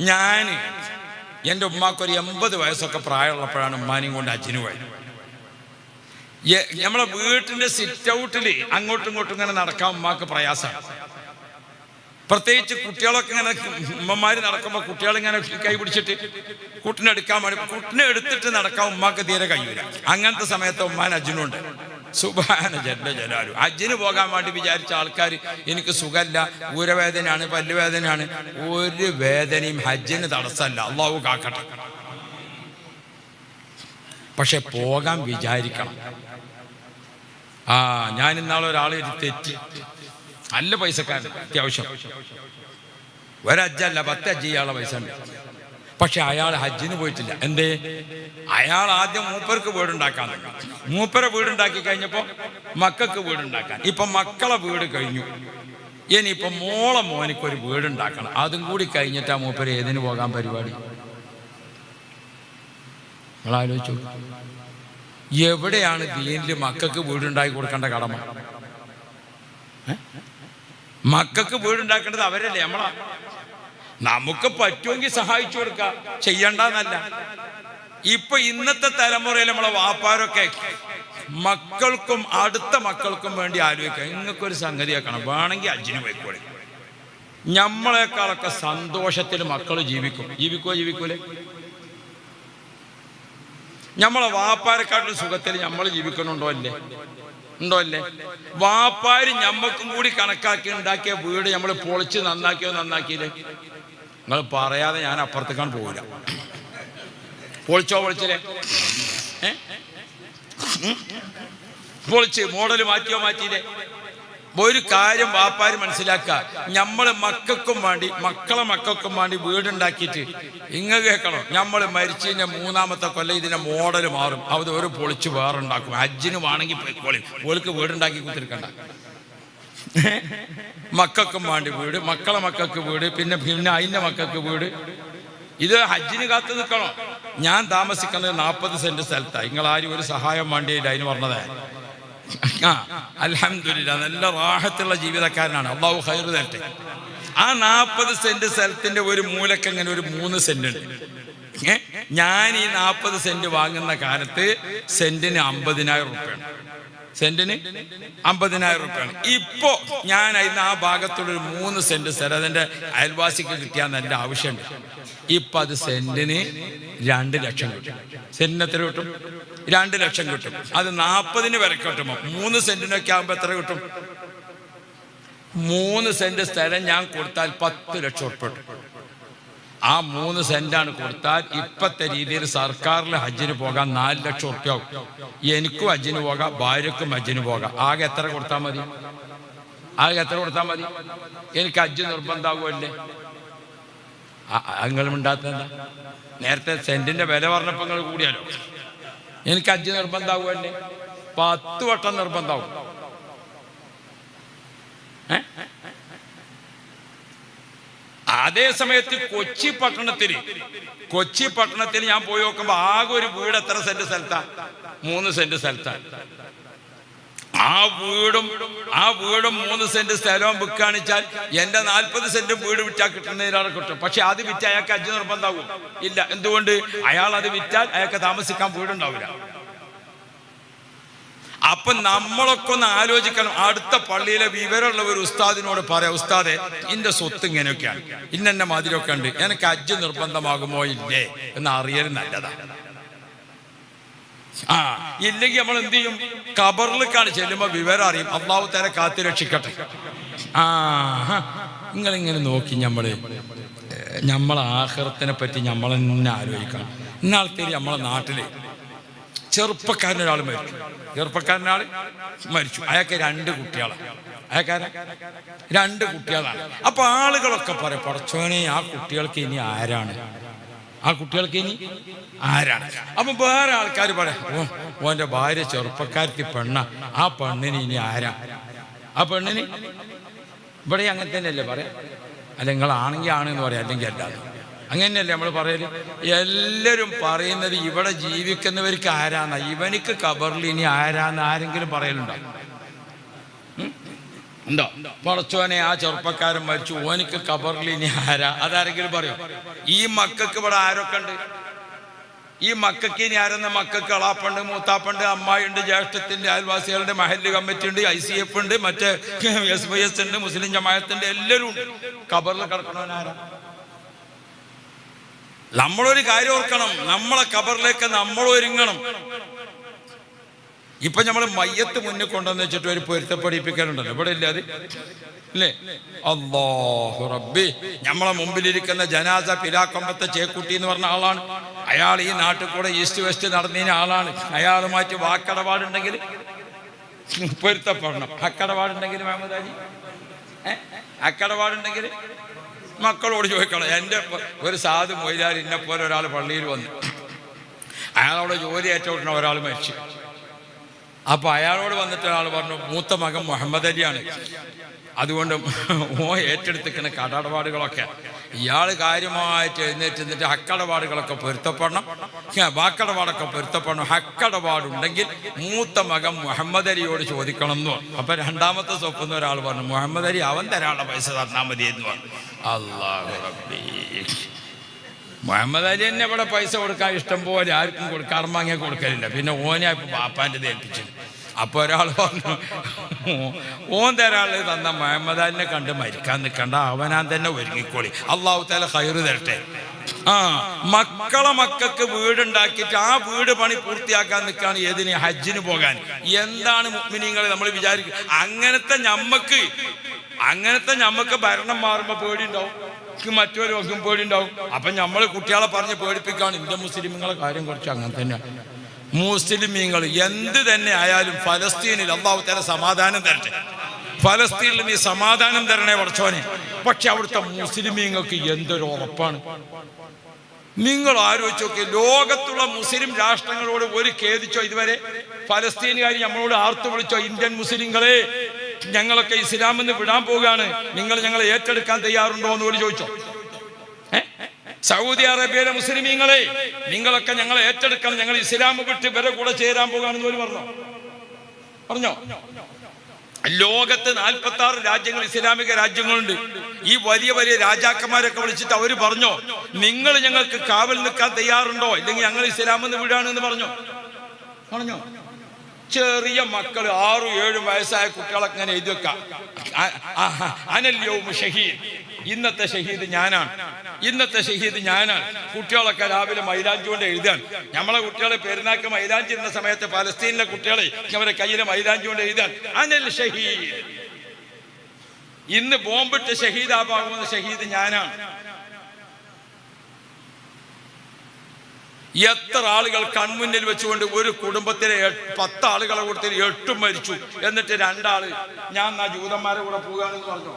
ഞാൻ എന്റെ ഉമ്മാക്കൊരു എൺപത് വയസ്സൊക്കെ പ്രായമുള്ളപ്പോഴാണ് ഉമ്മാനെയും കൊണ്ട് അച്ഛന് പോയത്. നമ്മളെ വീട്ടിന്റെ സിറ്റ് ഔട്ടിൽ അങ്ങോട്ടും ഇങ്ങോട്ടും ഇങ്ങനെ നടക്കാൻ ഉമ്മാക്ക് പ്രയാസമാണ് പ്രത്യേകിച്ച് കുട്ടികളൊക്കെ ഇങ്ങനെ ഉമ്മമാര് നടക്കുമ്പോൾ കുട്ടികളിങ്ങനെ കൈ പിടിച്ചിട്ട് കുട്ടിനെടുക്കാൻ വേണ്ടി കുട്ടിനെ എടുത്തിട്ട് നടക്കാൻ ഉമ്മാക്ക് തീരെ കഴിയൂല. അങ്ങനത്തെ സമയത്ത് ഉമ്മാൻ അജ്ജനുണ്ട് സുബാന ജല്ല ജലാലു. അജ്ജിന് പോകാൻ വേണ്ടി വിചാരിച്ച ആൾക്കാർ എനിക്ക് സുഖമല്ല ഊരവേദനയാണ് പല്ലുവേദനയാണ്. ഒരു വേദനയും ഹജ്ജിന് തടസ്സമല്ല. അള്ളാഹു കാക്കട്ടെ. പക്ഷെ പോകാൻ വിചാരിക്കണം. ആ ഞാൻ ഇന്നാളെ ഒരാളെ ഒരു തെറ്റി. നല്ല പൈസക്കാരൻ അത്യാവശ്യം. ഒരജ്ജല്ല പത്ത് അജ്ജ് ഇയാളെ പൈസ ഉണ്ട്. പക്ഷെ അയാൾ ഹജ്ജിന് പോയിട്ടില്ല. എന്തേ? അയാൾ ആദ്യം മൂപ്പർക്ക് വീടുണ്ടാക്കാൻ. മൂപ്പരെ വീടുണ്ടാക്കി കഴിഞ്ഞപ്പോൾ മക്കൾക്ക് വീടുണ്ടാക്കാൻ. ഇപ്പൊ മക്കളെ വീട് കഴിഞ്ഞു. ഇനിയിപ്പൊ മോളെ മോനിക്ക് ഒരു വീടുണ്ടാക്കണം. അതും കൂടി കഴിഞ്ഞിട്ടാ മൂപ്പര് ഏതിന് പോകാൻ പരിപാടി? ആലോചിച്ചു എവിടെയാണ് ദീനിൽ മക്കൾക്ക് വീടുണ്ടാക്കി കൊടുക്കേണ്ട കടമ? മക്കൾക്ക് വീടുണ്ടാക്കേണ്ടത് അവരല്ലേ നമ്മളാ. നമുക്ക് പറ്റുമെങ്കിൽ സഹായിച്ചു കൊടുക്കാം. ചെയ്യണ്ടെന്നല്ല. ഇപ്പൊ ഇന്നത്തെ തലമുറയിൽ നമ്മളെ വാപ്പാരൊക്കെ മക്കൾക്കും അടുത്ത മക്കൾക്കും വേണ്ടി ആലോചിക്കുക. നിങ്ങൾക്കൊരു സംഗതി ആക്കണം വേണമെങ്കിൽ അജിന് പോയിക്കോളി നമ്മളെക്കാളൊക്കെ സന്തോഷത്തിൽ മക്കൾ ജീവിക്കും. ജീവിക്കോ ജീവിക്കൂലേ? നമ്മളെ വാപ്പാരെക്കാട്ടിലും സുഖത്തിൽ നമ്മൾ ജീവിക്കുന്നുണ്ടോ അല്ലേ? ഉണ്ടോ അല്ലേ? വാപ്പാര് ഞമ്മക്കും കൂടി കണക്കാക്കി ഉണ്ടാക്കിയ വീട് നമ്മൾ പൊളിച്ച് നന്നാക്കിയോ നന്നാക്കിയില്ലേ? നിങ്ങൾ പറയാതെ ഞാൻ അപ്പുറത്തേക്കാണ് പോകില്ല പൊളിച്ചോ പൊളിച്ചില്ലേ? പൊളിച്ച് മോഡൽ മാറ്റിയോ മാറ്റിയില്ലേ? ഒരു കാര്യം വാപ്പാര് മനസ്സിലാക്കുക നമ്മളെ മക്കൾക്കും വേണ്ടി മക്കളെ മക്കൾക്കും വേണ്ടി വീടുണ്ടാക്കിയിട്ട് ഇങ്ങ കേൾക്കണം. നമ്മൾ മരിച്ചതിന്റെ മൂന്നാമത്തെ കൊല്ലം ഇതിന്റെ മോഡൽ മാറും. അത് ഒരു പൊളിച്ച് വേറെ ഉണ്ടാക്കും ഹജ്ജിന് വേണമെങ്കിൽ പൊളി ഓൾക്ക് വീടുണ്ടാക്കി കുത്തിരിക്കണ്ട മക്കൾക്കും വേണ്ടി വീട് മക്കളെ മക്കൾക്ക് വീട് പിന്നെ പിന്നെ അതിന്റെ മക്കൾക്ക് വീട്. ഇത് ഹജ്ജിന് കാത്തു നിൽക്കണം. ഞാൻ താമസിക്കുന്നത് നാൽപ്പത് സെന്റ് സ്ഥലത്താണ് നിങ്ങൾ ആരും ഒരു സഹായം വേണ്ടിയില്ല അതിന് പറഞ്ഞത്. ആ അലഹമില്ല നല്ല റാഹത്തുള്ള ജീവിതക്കാരനാണ്. അള്ളാഹു ഹൈർ തരട്ടെ. ആ നാൽപ്പത് സെന്റ് സ്ഥലത്തിന്റെ ഒരു മൂലക്ക് അങ്ങനെ ഒരു മൂന്ന് സെന്റ് ഉണ്ട് ഞാൻ ഈ നാൽപ്പത് സെന്റ് വാങ്ങുന്ന കാലത്ത് സെന്റിന് അമ്പതിനായിരം റുപ്യാണ്. സെന്റിന് അമ്പതിനായിരം റുപ്യാണ്. ഇപ്പോ ഞാൻ അതിന് ആ ഭാഗത്തുള്ള ഒരു മൂന്ന് സെന്റ് സ്ഥലം അതിന്റെ അയൽവാസിക്ക് കിട്ടിയാന്ന് നല്ല ആവശ്യമുണ്ട്. ഇപ്പൊ അത് സെന്റിന് രണ്ട് ലക്ഷം കിട്ടും. സെന്റിന് എത്ര കിട്ടും? രണ്ട് ലക്ഷം കിട്ടും. അത് നാൽപ്പതിന് വരെ കിട്ടുമോ മൂന്ന് സെന്റിനൊക്കെ ആകുമ്പോ എത്ര കിട്ടും? മൂന്ന് സെന്റ് സ്ഥലം ഞാൻ കൊടുത്താൽ പത്ത് ലക്ഷം ഉറുപ്പ കിട്ടും. ആ മൂന്ന് സെന്റാണ് കൊടുത്താൽ ഇപ്പത്തെ രീതിയിൽ സർക്കാരിൽ ഹജ്ജിന് പോകാൻ നാല് ലക്ഷം ഉറുപ്പ്യ എനിക്കും ഹജ്ജിന് പോകാം ഭാര്യക്കും ഹജ്ജിന് പോകാം. ആകെ എത്ര കൊടുത്താൽ മതി? ആകെ എത്ര കൊടുത്താൽ മതി? എനിക്ക് ഹജ്ജ് നിർബന്ധമാകുമല്ലേ നിങ്ങൾ ഉണ്ടാകുന്ന നേരത്തെ സെന്റിന്റെ വില പറഞ്ഞപ്പോൾ കൂടിയാലോ? എനിക്ക് ഹജ്ജ് നിർബന്ധമാകുമല്ലേ പത്ത് വട്ടം നിർബന്ധമാവും അതേ സമയത്ത് കൊച്ചി പട്ടണത്തിൽ കൊച്ചി പട്ടണത്തിൽ ഞാൻ പോയി നോക്കുമ്പോ ആകെ ഒരു വീട് എത്ര സെന്റ് സ്ഥലത്താ? മൂന്ന് സെന്റ് സ്ഥലത്താ. ആ വീടും ആ വീടും മൂന്ന് സെന്റ് സ്ഥലവും വിൽക്കാണിച്ചാൽ എന്റെ നാൽപ്പത് സെന്റ് വീട് വിറ്റാൽ കിട്ടുന്നതിലാണ് കിട്ടും പക്ഷെ അത് വിറ്റ് അയാൾക്ക് അജ്ജ് നിർബന്ധമാകും. ഇല്ല എന്തുകൊണ്ട്? അയാൾ അത് വിറ്റാൽ അയാൾക്ക് താമസിക്കാൻ വീടുണ്ടാവില്ല. അപ്പൊ നമ്മളൊക്കെ ഒന്ന് ആലോചിക്കണം. അടുത്ത പള്ളിയിലെ വിവരമുള്ള ഒരു ഉസ്താദിനോട് പറയാം ഉസ്താദെ ഇന്റെ സ്വത്ത് ഇങ്ങനെയൊക്കെയാണ്. ഇന്നെന്നെ മാതിരിയൊക്കെ ഉണ്ട്. എനിക്ക് അജ്ജ് നിർബന്ധമാകുമോ ഇല്ലേ? എന്ന് അറിയൽ നല്ലതാണ് ആ ഇല്ലെങ്കിൽ നമ്മൾ എന്ത് ചെയ്യും? കബറിലേക്കാണ് ചെല്ലുമ്പോ വിവരം അറിയും. അള്ളാഹു തരെ കാത്തു രക്ഷിക്കട്ടെ. ആ നിങ്ങളിങ്ങനെ നോക്കി നമ്മൾ നമ്മളെ ആഹൃത്തിനെ പറ്റി നമ്മൾ തന്നെ ആലോചിക്കണം ഇന്നാൾത്തേരി നമ്മളെ നാട്ടിൽ ചെറുപ്പക്കാരൻ ഒരാൾ മരിച്ചു. ചെറുപ്പക്കാരനാൾ മരിച്ചു. അയാൾക്ക് രണ്ട് കുട്ടികളാണ്. അയാൾക്കാര? രണ്ട് കുട്ടികളാണ്. അപ്പൊ ആളുകളൊക്കെ പറയും പടച്ചോനെ ആ കുട്ടികൾക്ക് ഇനി ആരാണ്? ആ കുട്ടികൾക്ക് ഇനി ആരാണ്? അപ്പൊ വേറെ ആൾക്കാർ പറയാം ഓന്റെ ഭാര്യ ചെറുപ്പക്കാരത്തി പെണ്ണ. ആ പെണ്ണിന് ഇനി ആരാ? ആ പെണ്ണിന്? ഇവിടെ അങ്ങനെ തന്നെയല്ലേ പറയാം. അല്ല നിങ്ങളാണെങ്കിൽ ആണെന്ന് പറയാം അല്ലെങ്കിൽ അല്ലാതെ. അങ്ങനെയല്ലേ നമ്മൾ പറയൽ? എല്ലാവരും പറയുന്നത് ഇവിടെ ജീവിക്കുന്നവർക്ക് ആരാന്ന? ഇവനിക്ക് കബറിൽ ഇനി ആരാന്ന് ആരെങ്കിലും പറയലുണ്ടോ? ഉണ്ടോ? പടച്ചോനെ ആ ചെറുപ്പക്കാരൻ മരിച്ചു. ഓനിക്ക് കബറിൽ ഇനി ആരാ? അതാരെങ്കിലും പറയോ? ഈ മക്കൾക്ക് ഇവിടെ ആരൊക്കെ ഉണ്ട്? ഈ മക്കൾക്ക് ഇനി ആരെന്ന മക്കൾക്ക് അളാപ്പുണ്ട് മൂത്താപ്പുണ്ട് അമ്മായിണ്ട് ജ്യേഷ്ഠത്തിന്റെ അയൽവാസികളുടെ മഹല്ല് കമ്മിറ്റി ഉണ്ട് ഐ സി എഫ് ഉണ്ട് മറ്റേ എസ് വൈ എസ് ഉണ്ട് മുസ്ലിം ജമായത്തിന്റെ എല്ലാവരും ഉണ്ട്. കബറിൽ കിടക്കണവനാരാ നമ്മളൊരു കാര്യം ഓർക്കണം. നമ്മളെ കബറിലേക്ക് നമ്മൾ ഒരുങ്ങണം. ഇപ്പൊ നമ്മൾ മയ്യത്ത് മുന്നിൽ കൊണ്ടുവന്ന് വെച്ചിട്ട് ഒരു പൊരുത്തപ്പെടിപ്പിക്കാനുണ്ടല്ലോ ഇവിടെ ഇല്ലാതെ അല്ലേ അള്ളാഹു റബ്ബി. നമ്മളെ മുമ്പിലിരിക്കുന്ന ജനാസ പിലാക്കൊമ്പത്തെ ചേക്കുട്ടി എന്ന് പറഞ്ഞ ആളാണ്. അയാൾ ഈ നാട്ടിൽ കൂടെ ഈസ്റ്റ് വെസ്റ്റ് നടന്നതിന് ആളാണ്. അയാളുമായിട്ട് വാക്കടപാടുണ്ടെങ്കിൽ പൊരുത്തപ്പെടണം. അക്കടപാടുണ്ടെങ്കിൽ മാമദാജി? അക്കടപാടുണ്ടെങ്കിൽ മക്കളോട് ചോദിക്കണം എന്റെ ഒരു സാധു മൊയ്ലാർ ഇന്നെ പോലെ ഒരാൾ പള്ളിയിൽ വന്നു. അയാളോട് ജോലി ഏറ്റവും ഒരാൾ മരിച്ചു. അപ്പോൾ അയാളോട് വന്നിട്ട് ഒരാൾ പറഞ്ഞു മൂത്ത മകൻ മുഹമ്മദ് അലിയാണ്. അതുകൊണ്ട് ഓ ഏറ്റെടുത്തിക്കുന്ന കടപാടുകളൊക്കെ ഇയാൾ കാര്യമായിട്ട് എഴുന്നേറ്റ് നിന്നിട്ട് ഹക്കടപാടുകളൊക്കെ പൊരുത്തപ്പെടണം. വാക്കടപാടൊക്കെ പൊരുത്തപ്പെടണം. ഹക്കടപാടുണ്ടെങ്കിൽ മൂത്ത മകൻ മുഹമ്മദ് അലിയോട് ചോദിക്കണം എന്ന് പറഞ്ഞു. അപ്പൊ രണ്ടാമത്തെ സ്വപ്നം ഒരാൾ പറഞ്ഞു മുഹമ്മദ് അലി അവൻ തരാനുള്ള പൈസ തന്നാൽ മതി എന്ന് പറഞ്ഞു. അള്ളാഹു റബ്ബി. മുഹമ്മദ് അലി തന്നെ ഇവിടെ പൈസ കൊടുക്കാൻ ഇഷ്ടം പോലെ ആർക്കും കൊടുക്കാൻ അർമാങ്ങ കൊടുക്കലില്ല. പിന്നെ ഓനെ ഇപ്പൊ ബാപ്പാന്റെ ഏൽപ്പിച്ചു അപ്പൊ ഒരാൾ പറഞ്ഞു ഓൻ തരാൾ തന്ന മുഹമ്മദ് അലിനെ കണ്ട് മരിക്കാൻ നിൽക്കണ്ട അവനാൻ തന്നെ ഒരുങ്ങിക്കോളി. അള്ളാഹു താല ഹൈറ് തരട്ടെ. ആ മക്കളെ മക്കൾക്ക് വീടുണ്ടാക്കിയിട്ട് ആ വീട് പണി പൂർത്തിയാക്കാൻ നിൽക്കുകയാണ് ഏതിന്? ഹജ്ജിന് പോകാൻ. എന്താണ് മുഗ്മിനിങ്ങൾ നമ്മൾ വിചാരിക്കും? അങ്ങനത്തെ ഞമ്മക്ക് അങ്ങനത്തെ ഞമ്മക്ക് ഭരണം മാറുമ്പോ പേടിയുണ്ടാവും. മറ്റൊരു പേടിയുണ്ടാവും. അപ്പൊ നമ്മൾ കുട്ടികളെ പറഞ്ഞ് പേടിപ്പിക്കാണ്. ഇന്ത്യ മുസ്ലിമുകളെ കാര്യം കുറച്ച് അങ്ങനെ തന്നെയാണ്. മുസ്ലിമീങ്ങൾ എന്ത് തന്നെ ആയാലും ഫലസ്തീനിൽ അള്ളാഹു തല സമാധാനം തരട്ടെ. ഫലസ്തീനിൽ നീ സമാധാനം തരണേ വർച്ചോനെ പക്ഷെ അവിടുത്തെ മുസ്ലിമീങ്ങൾക്ക് എന്തൊരു ഉറപ്പാണ്. നിങ്ങൾ ആലോചിച്ച് നോക്കി ലോകത്തുള്ള മുസ്ലിം രാഷ്ട്രങ്ങളോട് ഒരു ഖേദിച്ചോ ഇതുവരെ? ഫലസ്തീനുകാർ നമ്മളോട് ആർത്തു വിളിച്ചോ ഇന്ത്യൻ മുസ്ലിങ്ങളെ ഞങ്ങളൊക്കെ ഇസ്ലാമെന്ന് വിടാൻ പോവുകയാണ് നിങ്ങൾ ഞങ്ങളെ ഏറ്റെടുക്കാൻ തയ്യാറുണ്ടോ എന്ന് പോലും ചോദിച്ചോ? സൗദി അറേബ്യയിലെ മുസ്ലിമീങ്ങളെ നിങ്ങളൊക്കെ ഞങ്ങളെ ഏറ്റെടുക്കണം. ഞങ്ങൾ ഇസ്ലാം വിട്ട് ഇവരെ കൂടെ ചേരാൻ പോകാണെന്ന് പോലും പറഞ്ഞു? പറഞ്ഞോ? ലോകത്ത് നാൽപ്പത്തി ആറ് രാജ്യങ്ങൾ ഇസ്ലാമിക രാജ്യങ്ങളുണ്ട്. ഈ വലിയ വലിയ രാജാക്കന്മാരൊക്കെ വിളിച്ചിട്ട് അവർ പറഞ്ഞോ? നിങ്ങൾ ഞങ്ങൾക്ക് കാവൽ നിൽക്കാൻ തയ്യാറുണ്ടോ? ഇല്ലെങ്കിൽ ഞങ്ങൾ ഇസ്ലാമെന്ന് വിടാണെന്ന് പറഞ്ഞോ? പറഞ്ഞോ? ചെറിയ മക്കൾ ആറും ഏഴും വയസ്സായ കുട്ടികളൊക്കെ ഇങ്ങനെ എഴുതി വെക്കാം. അനല്യവും ഷഹീദ്. ഇന്നത്തെ ഷഹീദ് ഞാനാണ്. ഇന്നത്തെ ഷഹീദ് ഞാനാണ്. കുട്ടികളൊക്കെ രാവിലെ മൈലാഞ്ചി കൊണ്ട് എഴുതാൻ നമ്മളെ കുട്ടികളെ പെരുന്നാക്ക് മൈലാഞ്ചി ഇരുന്ന സമയത്ത് പലസ്തീനിലെ കുട്ടികളെ അവരെ കയ്യിലെ മൈലാഞ്ചി കൊണ്ട് എഴുതാൻ അനൽ ഷഹീദ്. ഇന്ന് ബോംബിട്ട് ഷഹീദാകുന്ന ഷഹീദ് ഞാനാണ്. എത്ര ആളുകൾ കൺമുന്നിൽ വെച്ചുകൊണ്ട് ഒരു കുടുംബത്തിലെ പത്ത് ആളുകളെ കൂട്ടത്തിൽ എട്ടും മരിച്ചു. എന്നിട്ട് രണ്ടാൾ ഞാൻ ആ ജൂതന്മാരെ കൂടെ പോകാനെന്ന് പറഞ്ഞു?